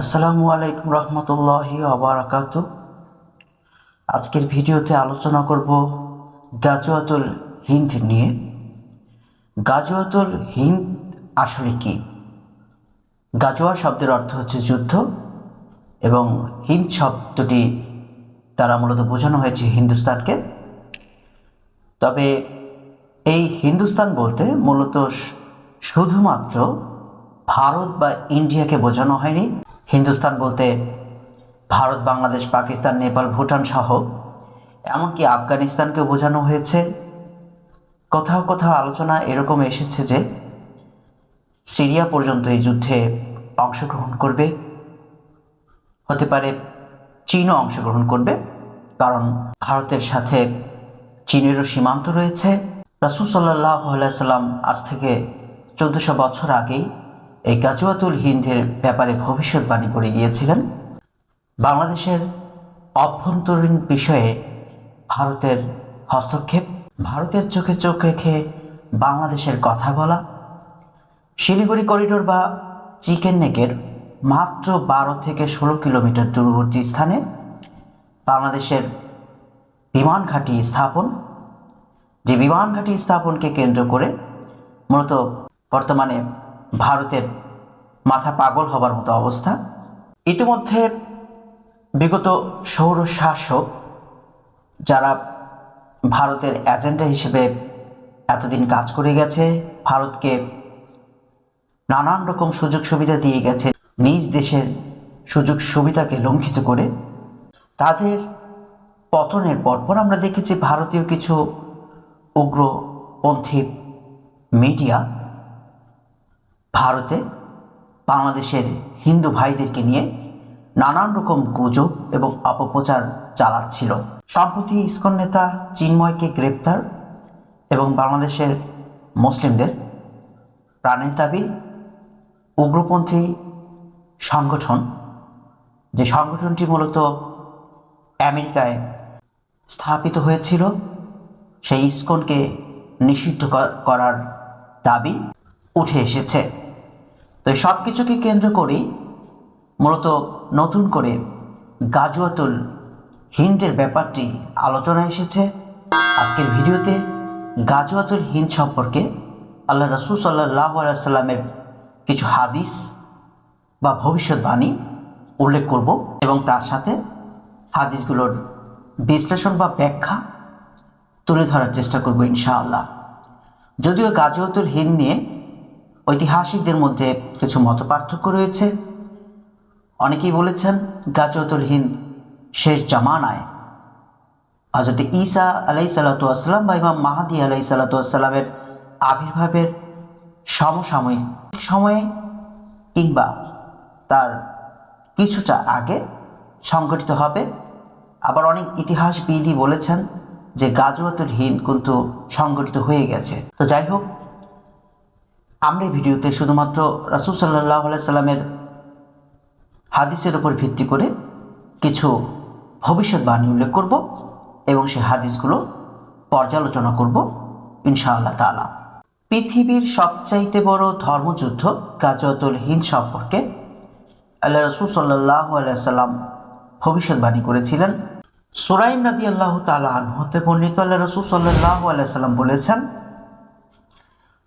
আসসালামু আলাইকুম রহমতুল্লাহি আবরাকাত আজকের ভিডিওতে আলোচনা করব গাজওয়াতুল হিন্দ নিয়ে। গাজওয়াতুল হিন্দ আসলে কি? গাজোয়া শব্দের অর্থ হচ্ছে যুদ্ধ এবং হিন্দ শব্দটি দ্বারা মূলত বোঝানো হয়েছে হিন্দুস্তানকে। তবে এই হিন্দুস্তান বলতে মূলত শুধুমাত্র ভারত বা ইন্ডিয়াকে বোঝানো হয়নি। হিন্দুস্তান বলতে ভারত, বাংলাদেশ, পাকিস্তান, নেপাল, ভুটান সহ, এমনকি আফগানিস্তানকেও বোঝানো হয়েছে। কোথাও কোথাও আলোচনা এরকম এসেছে যে সিরিয়া পর্যন্ত এই যুদ্ধে অংশগ্রহণ করবে। হতে পারে চীনও অংশগ্রহণ করবে, কারণ ভারতের সাথে চীনেরও সীমান্ত রয়েছে। রাসুল সাল্লাহ সাল্লাম আজ থেকে চোদ্দশো বছর আগেই এই গাজুয়াতুল হিন্দের ব্যাপারে ভবিষ্যৎবাণী করে গিয়েছিলেন বাংলাদেশের অভ্যন্তরীণ বিষয়ে ভারতের হস্তক্ষেপ, ভারতের চোখে চোখ রেখে বাংলাদেশের কথা বলা, শিলিগুড়ি করিডোর বা চিকেন নেকের মাত্র বারো থেকে ষোলো কিলোমিটার দূরবর্তী স্থানে বাংলাদেশের বিমান ঘাঁটি স্থাপন, যে বিমান ঘাঁটি স্থাপনকে কেন্দ্র করে মূলত বর্তমানে ভারতের মাথা পাগল হবার মতো অবস্থা। ইতিমধ্যে বিগত সৌর শাসক যারা ভারতের এজেন্ডা হিসেবে এতদিন কাজ করে গেছে, ভারতকে নানান রকম সুযোগ সুবিধা দিয়ে গেছে, নিজ দেশের সুযোগ সুবিধাকে লঙ্ঘিত করে। তাদের পতনের পরপর আমরা দেখেছি ভারতীয় কিছু উগ্রপন্থী মিডিয়া ভারতে বাংলাদেশের হিন্দু ভাইদেরকে নিয়ে নানান রকম গুজব এবং অপপ্রচার চালাচ্ছিল। সম্প্রতি ইসকন নেতা চিন্ময়কে গ্রেপ্তার এবং বাংলাদেশের মুসলিমদের প্রাণের দাবি, উগ্রপন্থী সংগঠন, যে সংগঠনটি মূলত আমেরিকায় স্থাপিত হয়েছিল, সেই ইসকনকে নিষিদ্ধ করার দাবি উঠে এসেছে। তো সব কিছুকে কেন্দ্র করেই মূলত নতুন করে গাজুয়াতুল হিন্দের ব্যাপারটি আলোচনা এসেছে। আজকের ভিডিওতে গাজুয়াতুল হিন্দ সম্পর্কে আল্লাহ রসুল সাল্লাহ সাল্লামের কিছু হাদিস বা ভবিষ্যৎবাণী উল্লেখ করব এবং তার সাথে হাদিসগুলোর বিশ্লেষণ বা ব্যাখ্যা তুলে ধরার চেষ্টা করব ইনশাআল্লাহ। যদিও গাজুয়াতুল হিন্দ নিয়ে ঐতিহাসিকদের মধ্যে কিছু মতপার্থক্য রয়েছে। অনেকেই বলেছেন গাজওয়াতুল হিন্দ শেষ জামানায়। হজরত ঈসা আলাই সাল্লাতাম বা ইমাম মাহাদি আলাই সাল্লাতামের আবির্ভাবের সমসাময়িক সময়ে কিংবা তার কিছুটা আগে সংগঠিত হবে। আবার অনেক ইতিহাসবিদই বলেছেন যে গাজওয়াতুল হিন্দ কিন্তু সংগঠিত হয়ে গেছে। তো যাই হোক আমরা এই ভিডিওতে শুধুমাত্র রাসুল সাল্লাহ সাল্লামের হাদিসের উপর ভিত্তি করে কিছু ভবিষ্যৎবাণী উল্লেখ করব এবং সেই হাদিসগুলো পর্যালোচনা করব, ইনশাআল্লাহ তাআলা। পৃথিবীর সবচাইতে বড় ধর্মযুদ্ধ গাজওয়াতুল হিন্দ সম্পর্কে আল্লাহ রসুল সাল্লাহ আলাইসাল্লাম ভবিষ্যৎবাণী করেছিলেন। সুরাইম রাদি আল্লাহ তালা হতে বর্ণিত আল্লাহ রসুল সাল্লাহ আলাইসাল্লাম বলেছেন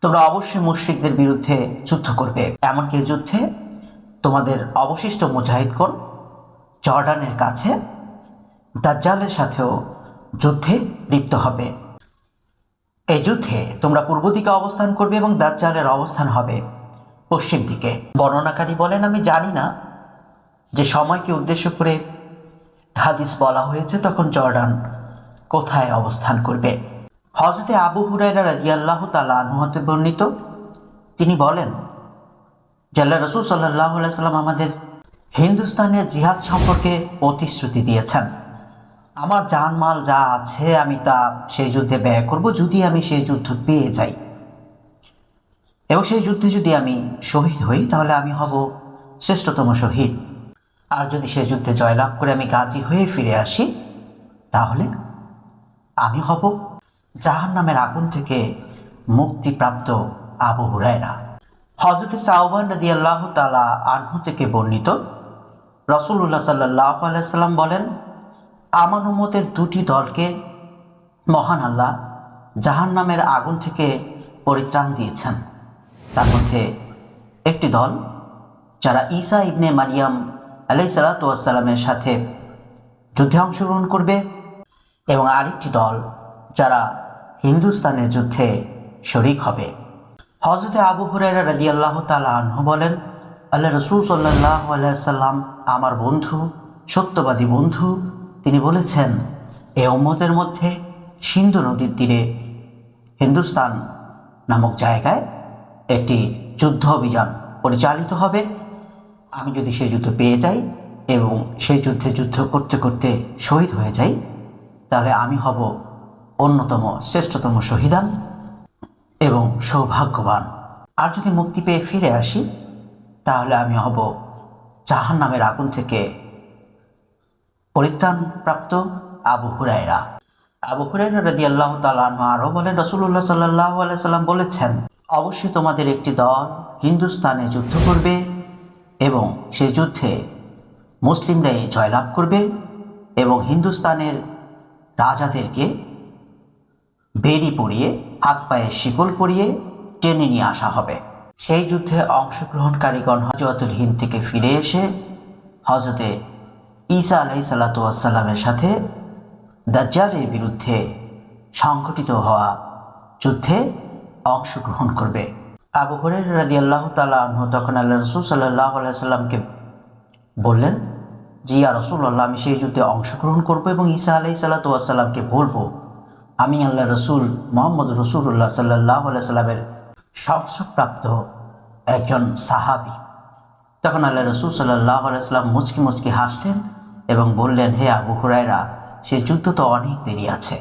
তোমরা অবশ্যই মুশ্রিকদের বিরুদ্ধে যুদ্ধ করবে। এমনকি যুদ্ধে তোমাদের অবশিষ্ট মুজাহিদগণ জর্ডানের কাছে দাজ্জালের সাথেও যুদ্ধে লিপ্ত হবে। এই যুদ্ধে তোমরা পূর্ব দিকে অবস্থান করবে এবং দাজ্জালের অবস্থান হবে পশ্চিম দিকে। বর্ণনাকারী বলেন, আমি জানি না যে সময়কে উদ্দেশ্য করে হাদিস বলা হয়েছে, তখন জর্ডান কোথায় অবস্থান করবে? হজরতে আবু হুরাইরা রাদিয়াল্লাহ তালা আনহতে বর্ণিত। তিনি বলেন জাল্লা রসুল সাল্লাহ সাল্লাম আমাদের হিন্দুস্তানের জিহাদ সম্পর্কে প্রতিশ্রুতি দিয়েছেন। আমার জানমাল যা আছে আমি তা সেই যুদ্ধে ব্যয় করব যদি আমি সেই যুদ্ধ পেয়ে যাই। এবং সেই যুদ্ধে যদি আমি শহীদ হই, তাহলে আমি হব শ্রেষ্ঠতম শহীদ। আর যদি সেই যুদ্ধে জয়লাভ করে আমি গাজী হয়ে ফিরে আসি, তাহলে আমি হব জাহান নামের আগুন থেকে মুক্তিপ্রাপ্ত আবু হুরায়রা। হজরতে সাউবান নদী আল্লাহ তালা আনহু থেকে বর্ণিত রসুল্লাহ সাল্লাহ আলাইসাল্লাম বলেন, আমার উম্মতের দুটি দলকে মহান আল্লাহ জাহান নামের আগুন থেকে পরিত্রাণ দিয়েছেন। তার মধ্যে একটি দল, যারা ঈসা ইবনে মারিয়াম আলাই সালাতামের সাথে যুদ্ধে অংশগ্রহণ করবে, এবং আরেকটি দল, যারা হিন্দুস্তানের যুদ্ধে শরিক হবে। হজরতে আবু হুরাইরা রাজি আল্লাহ তালা আনহু বলেন, আল্লাহ রসুল সাল্লাহ আলাইসাল্লাম আমার বন্ধু, সত্যবাদী বন্ধু, তিনি বলেছেন, এ উম্মতের মধ্যে সিন্ধু নদীর তীরে হিন্দুস্তান নামক জায়গায় একটি যুদ্ধ অভিযান পরিচালিত হবে। আমি যদি সেই যুদ্ধ পেয়ে যাই এবং সেই যুদ্ধে যুদ্ধ করতে করতে শহীদ হয়ে যাই, তাহলে আমি হব অন্যতম শ্রেষ্ঠতম শহীদান এবং সৌভাগ্যবান। আর যদি মুক্তি পেয়ে ফিরে আসি, তাহলে আমি হব জাহান নামের আগুন থেকে পরিত্রাণপ্রাপ্ত আবু হুরায়রা। আবু হুরায়রা রাদি আল্লাহ তালন আরও বলেন রসুল্লাহ সাল্লাহ সাল্লাম বলেছেন, অবশ্যই তোমাদের একটি দল হিন্দুস্তানে যুদ্ধ করবে এবং সেই যুদ্ধে মুসলিমরাই জয়লাভ করবে এবং হিন্দুস্তানের রাজাদেরকে বেরি পরিয়ে, হাত পায়ে শিকল পরিয়ে টেনে নিয়ে আসা হবে। সেই যুদ্ধে অংশগ্রহণকারীগণ হজরতুল হিন্দ থেকে ফিরে এসে হজরতে ঈসা আলাই সাল্লাতামের সাথে দাজ্জালের বিরুদ্ধে সংঘটিত হওয়া যুদ্ধে অংশগ্রহণ করবে। আবু হরের রাজি আল্লাহ তালা তখন আল্লাহ রসুল সাল্লাহ আলাইসাল্লামকে বললেন, জি আর রসুল্লাহ আমি সেই যুদ্ধে অংশগ্রহণ করব এবং ঈসা আলাই সাল্লাতামকে বলব আমি আল্লাহ রসুল মোহাম্মদ রসুল্লাহ সাল্লাহ সাল্লামের সংসপ্রাপ্ত একজন সাহাবি। তখন আল্লাহ রসুল সাল্লাহ আলাইসাল্লাম মুচকি মুচকি হাসলেন এবং বললেন, হে আবু হুরাইরা সে যুদ্ধ তো অনেক দেরি আছে।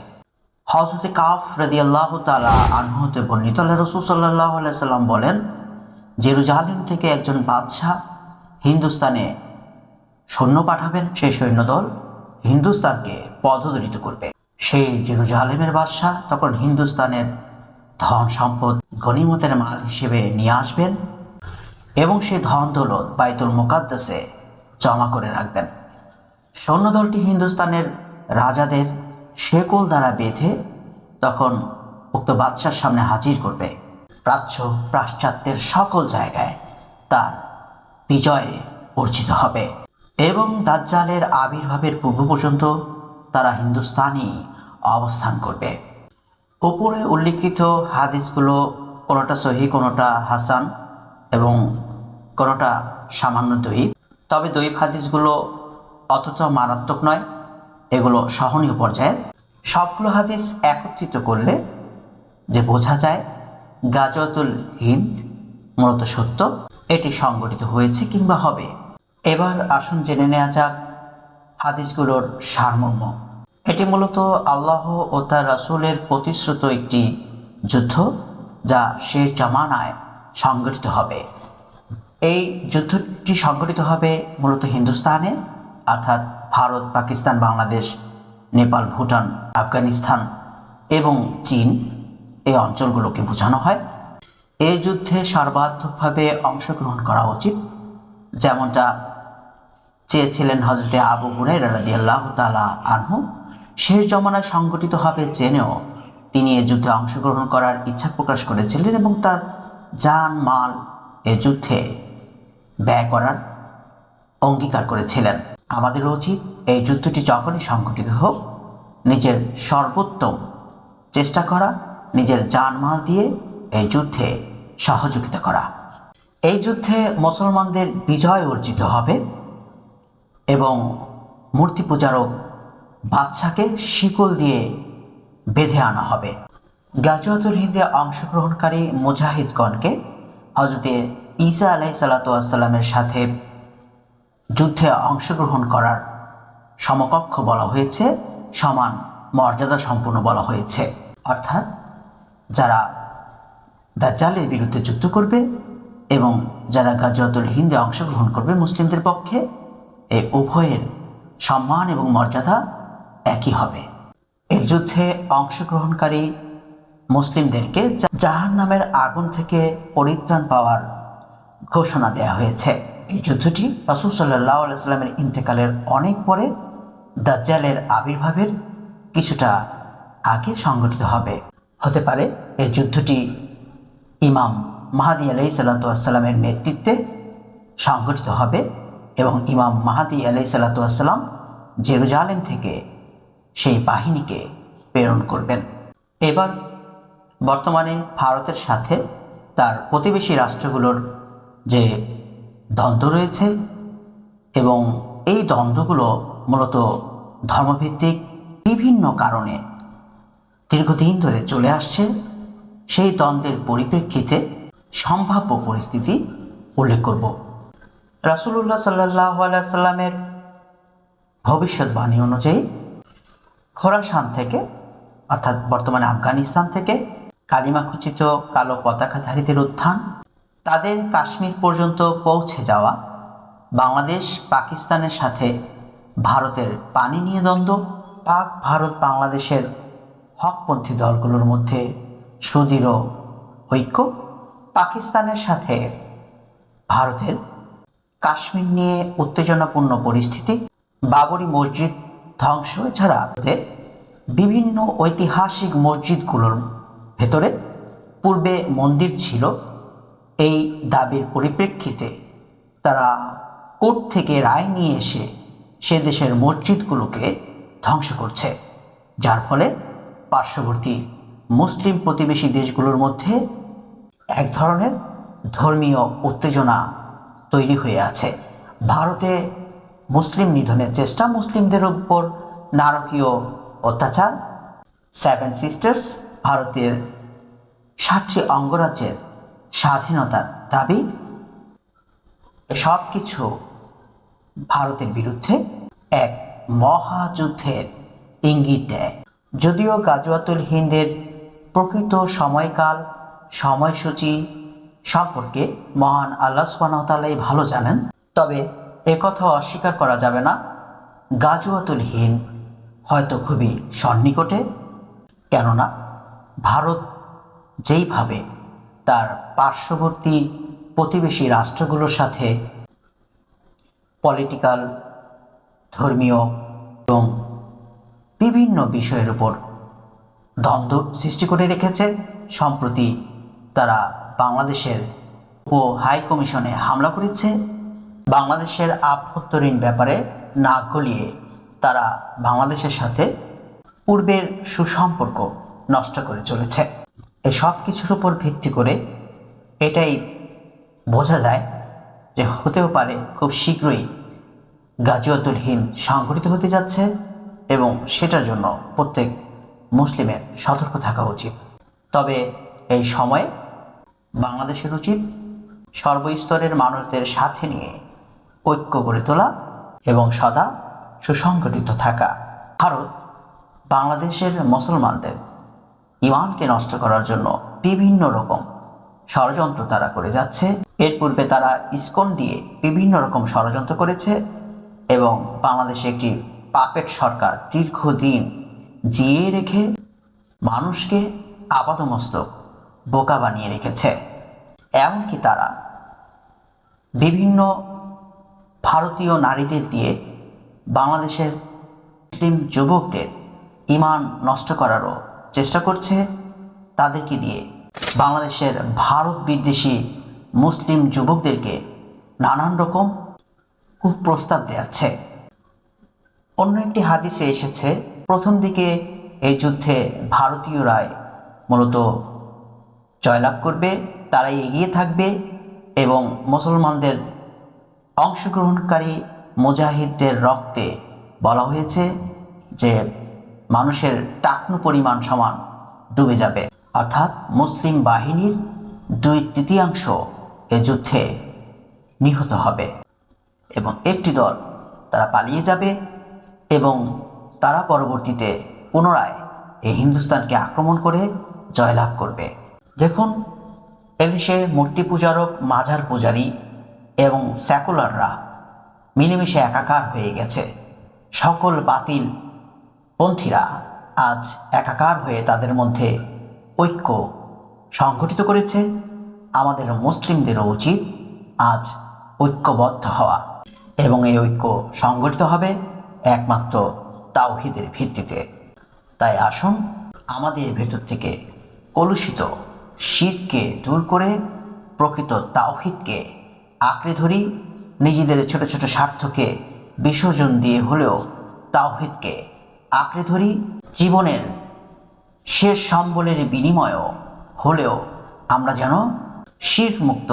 হজরতে কাফ রাদি আল্লাহ তালা আনহতে বর্ণিত আল্লাহ রসুল সাল্লাহ আলাইসাল্লাম বলেন, জেরুজালিম থেকে একজন বাদশাহ হিন্দুস্তানে সৈন্য পাঠাবেন সেই সৈন্যদল হিন্দুস্তানকে পদদলিত করবে। সেই জেরুজালেমের বাদশাহ তখন হিন্দুস্তানের ধন সম্পদ গণিমতের মাল হিসেবে নিয়ে আসবেন এবং সে ধন দৌলত বাইতুল মুকাদ্দাসে জমা করে রাখবেন। সৈন্যদলটি হিন্দুস্তানের রাজাদের শেকল দ্বারা বেঁধে তখন উক্ত বাদশার সামনে হাজির করবে। প্রাচ্য পাশ্চাত্যের সকল জায়গায় তার বিজয়ে অর্জিত হবে এবং দাজ্জালের আবির্ভাবের পূর্ব পর্যন্ত তারা হিন্দুস্তানি অবস্থান করবে। উপরে উল্লিখিত হাদিসগুলো কোনোটা সহি, কোনোটা হাসান এবং কোনোটা সামান্য দই তবে দই হাদিসগুলো অথচ মারাত্মক নয়, এগুলো সহনীয় পর্যায়ের। সবগুলো হাদিস একত্রিত করলে যে বোঝা যায় গাজতুল হিন্দ মূলত সত্য, এটি সংগঠিত হয়েছে কিংবা হবে। এবার আসুন জেনে নেওয়া যাক হাদিসগুলোর সারমর্ম। এটি মূলত আল্লাহ ও তার রাসুলের প্রতিশ্রুত একটি যুদ্ধ যা শেষ জামানায় সংগঠিত হবে। এই যুদ্ধটি সংগঠিত হবে মূলত হিন্দুস্তানে, অর্থাৎ ভারত, পাকিস্তান, বাংলাদেশ, নেপাল, ভুটান, আফগানিস্তান এবং চীন এই অঞ্চলগুলোকে বোঝানো হয়। এই যুদ্ধে সর্বাত্মকভাবে অংশগ্রহণ করা উচিত, যেমনটা চেয়েছিলেন হজরতে আবু হুরাইরা রাদিয়াল্লাহু তাআলা আনহু। শেষ জমানায় সংগঠিত হবে জেনেও তিনি এ যুদ্ধে অংশগ্রহণ করার ইচ্ছা প্রকাশ করেছিলেন এবং তার যান মাল এ যুদ্ধে ব্যয় করার অঙ্গীকার করেছিলেন। আমাদের উচিত এই যুদ্ধটি যখনই সংগঠিত হোক, নিজের সর্বোত্তম চেষ্টা করা, নিজের জানমাল দিয়ে এই যুদ্ধে সহযোগিতা করা। এই যুদ্ধে মুসলমানদের বিজয় অর্জিত হবে এবং মূর্তি পূজারক বাচ্চাকে শিকল দিয়ে বেঁধে আনা হবে। গাজুয়াতুল হিন্দে অংশগ্রহণকারী মুজাহিদগণকে হজরতে ঈসা আলাই সাল্লাতামের সাথে যুদ্ধে অংশগ্রহণ করার সমকক্ষ বলা হয়েছে, সমান মর্যাদা সম্পন্ন বলা হয়েছে। অর্থাৎ যারা দাজ্জালের বিরুদ্ধে যুদ্ধ করবে এবং যারা গাজুয়াতুল হিন্দে অংশগ্রহণ করবে মুসলিমদের পক্ষে এই উভয়ের সম্মান এবং মর্যাদা একই হবে। এই যুদ্ধে অংশগ্রহণকারী মুসলিমদেরকে জাহান নামের আগুন থেকে পরিত্রাণ পাওয়ার ঘোষণা দেয়া হয়েছে। এই যুদ্ধটি রাসুল সাল্লাহ ইন্তেকালের অনেক পরে দাজ্জালের আবির্ভাবের কিছুটা আগে সংগঠিত হবে। হতে পারে এই যুদ্ধটি ইমাম মাহাদি আলাই সাল্লাতামের নেতৃত্বে সংগঠিত হবে এবং ইমাম মাহাদি আলাই সাল্লাতাম জেরুজালেম থেকে সেই বাহিনীকে প্রেরণ করবেন। এবার বর্তমানে ভারতের সাথে তার প্রতিবেশী রাষ্ট্রগুলোর যে দ্বন্দ্ব রয়েছে এবং এই দ্বন্দ্বগুলো মূলত ধর্মভিত্তিক বিভিন্ন কারণে দীর্ঘদিন ধরে চলে আসছে, সেই দ্বন্দ্বের পরিপ্রেক্ষিতে সম্ভাব্য পরিস্থিতি উল্লেখ করব। রাসুলুল্লাহ সাল্লাহ সাল্লামের ভবিষ্যৎবাণী অনুযায়ী খোরাসান থেকে, অর্থাৎ বর্তমানে আফগানিস্তান থেকে, কালিমা খচিত কালো পতাকাধারীদের উত্থান, তাদের কাশ্মীর পর্যন্ত পৌঁছে যাওয়া, বাংলাদেশ পাকিস্তানের সাথে ভারতের পানি নিয়ে দ্বন্দ্ব, পাক ভারত বাংলাদেশের হকপন্থী দলগুলোর মধ্যে সুদৃঢ় ঐক্য, পাকিস্তানের সাথে ভারতের কাশ্মীর নিয়ে উত্তেজনাপূর্ণ পরিস্থিতি, বাবরি মসজিদ ধ্বংস। ছাড়া বিভিন্ন ঐতিহাসিক মসজিদগুলোর ভেতরে পূর্বে মন্দির ছিল। এই দাবির পরিপ্রেক্ষিতে তারা কোর্ট থেকে রায় নিয়ে এসে সে দেশের মসজিদগুলোকে ধ্বংস করছে। যার ফলে পার্শ্ববর্তী মুসলিম প্রতিবেশী দেশগুলোর মধ্যে এক ধরনের ধর্মীয় উত্তেজনা তৈরি হয়ে আছে। ভারতে মুসলিম নিধনের চেষ্টা মুসলিমদের উপর নারকীয় অত্যাচার। সেভেন সিস্টার্স ভারতের ষাটটি অঙ্গরাজ্যের স্বাধীনতার দাবি। সব কিছু ভারতের বিরুদ্ধে এক মহাযুদ্ধের ইঙ্গিত। দেয় যদিও গাজওয়াতুল হিন্দের প্রকৃত সময়কাল, সময়সূচি সম্পর্কে মহান আল্লাহ সুবাহতালাই ভালো জানেন, তবে একথা অস্বীকার করা যাবে না। গাজওয়াতুল হিন্দ হয়তো খুবই সন্নিকটে, কেননা ভারত যেইভাবে তার পার্শ্ববর্তী প্রতিবেশী রাষ্ট্রগুলোর সাথে পলিটিক্যাল ধর্মীয় এবং বিভিন্ন বিষয়ের উপর দ্বন্দ্ব সৃষ্টি করে রেখেছে, সম্প্রতি তারা বাংলাদেশের ও হাই কমিশনে হামলা করেছে। বাংলাদেশের আভ্যন্তরীণ ব্যাপারে না গলিয়ে তারা বাংলাদেশের সাথে পূর্বের সুসম্পর্ক নষ্ট করে চলেছে। এসব কিছুর উপর ভিত্তি করে এটাই বোঝা যায় যে হতেও পারে খুব শীঘ্রই গাজিয়াতুল হিন্দ সংঘটিত হতে যাচ্ছে এবং সেটার জন্য প্রত্যেক মুসলিমের সতর্ক থাকা উচিত। তবে এই সময়ে বাংলাদেশের উচিত সর্বস্তরের মানুষদের সাথে নিয়ে ঐক্য গড়ে তোলা এবং সদা সুসংগঠিত থাকা। ভারত বাংলাদেশের মুসলমানদের ইমানকে নষ্ট করার জন্য বিভিন্ন রকম ষড়যন্ত্র তারা করে যাচ্ছে। এর পূর্বে তারা ইস্কন দিয়ে বিভিন্ন রকম ষড়যন্ত্র করেছে এবং বাংলাদেশে একটি পাপেট সরকার দীর্ঘদিন জিয়ে রেখে মানুষকে আপাতমস্তক বোকা বানিয়ে রেখেছে। এমনকি তারা বিভিন্ন ভারতীয় নারীদের দিয়ে বাংলাদেশের মুসলিম যুবকদের ইমান নষ্ট করারও চেষ্টা করছে তাদেরকে দিয়ে। বাংলাদেশের ভারত বিদ্বেষী মুসলিম যুবকদেরকে নানান রকম কুপ্রস্তাব দেওয়াচ্ছে অন্য একটি হাদিসে এসেছে, প্রথম দিকে এই যুদ্ধে ভারতীয়রাই মূলত জয়লাভ করবে, তারাই এগিয়ে থাকবে এবং মুসলমানদের অংশগ্রহণকারী মুজাহিদদের রক্তে বলা হয়েছে যে মানুষের টাকনু পরিমাণ সমান ডুবে যাবে। অর্থাৎ মুসলিম বাহিনীর দুই তৃতীয়াংশ এ যুদ্ধে নিহত হবে এবং একটি দল তারা পালিয়ে যাবে এবং তারা পরবর্তীতে পুনরায় এই হিন্দুস্তানকে আক্রমণ করে জয়লাভ করবে। দেখুন, এদেশে মূর্তি পূজারক মাঝার পূজারী এবং স্যাকুলাররা মিলেমিশে একাকার হয়ে গেছে। সকল বাতিল পন্থীরা আজ একাকার হয়ে তাদের মধ্যে ঐক্য সংগঠিত করেছে। আমাদের মুসলিমদেরও উচিত আজ ঐক্যবদ্ধ হওয়া এবং এই ঐক্য সংগঠিত হবে একমাত্র তাওহিদের ভিত্তিতে। তাই আসুন আমাদের ভেতর থেকে কলুষিত শিরকে দূর করে প্রকৃত তাওহিদকে আঁকড়ে ধরি, নিজেদের ছোট ছোট স্বার্থকে বিসর্জন দিয়ে হলেও তাওহিদকে আঁকড়ে ধরি, জীবনের শেষ সম্বলের বিনিময়ও হলেও আমরা যেন শির মুক্ত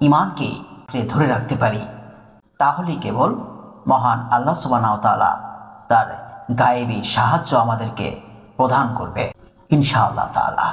ইমানকেই ধরে রাখতে পারি। তাহলেই কেবল মহান আল্লাহ সুবাহ তাআলা তার গায়েবী সাহায্য আমাদেরকে প্রদান করবে, ইনশাআল্লাহ তাআলা।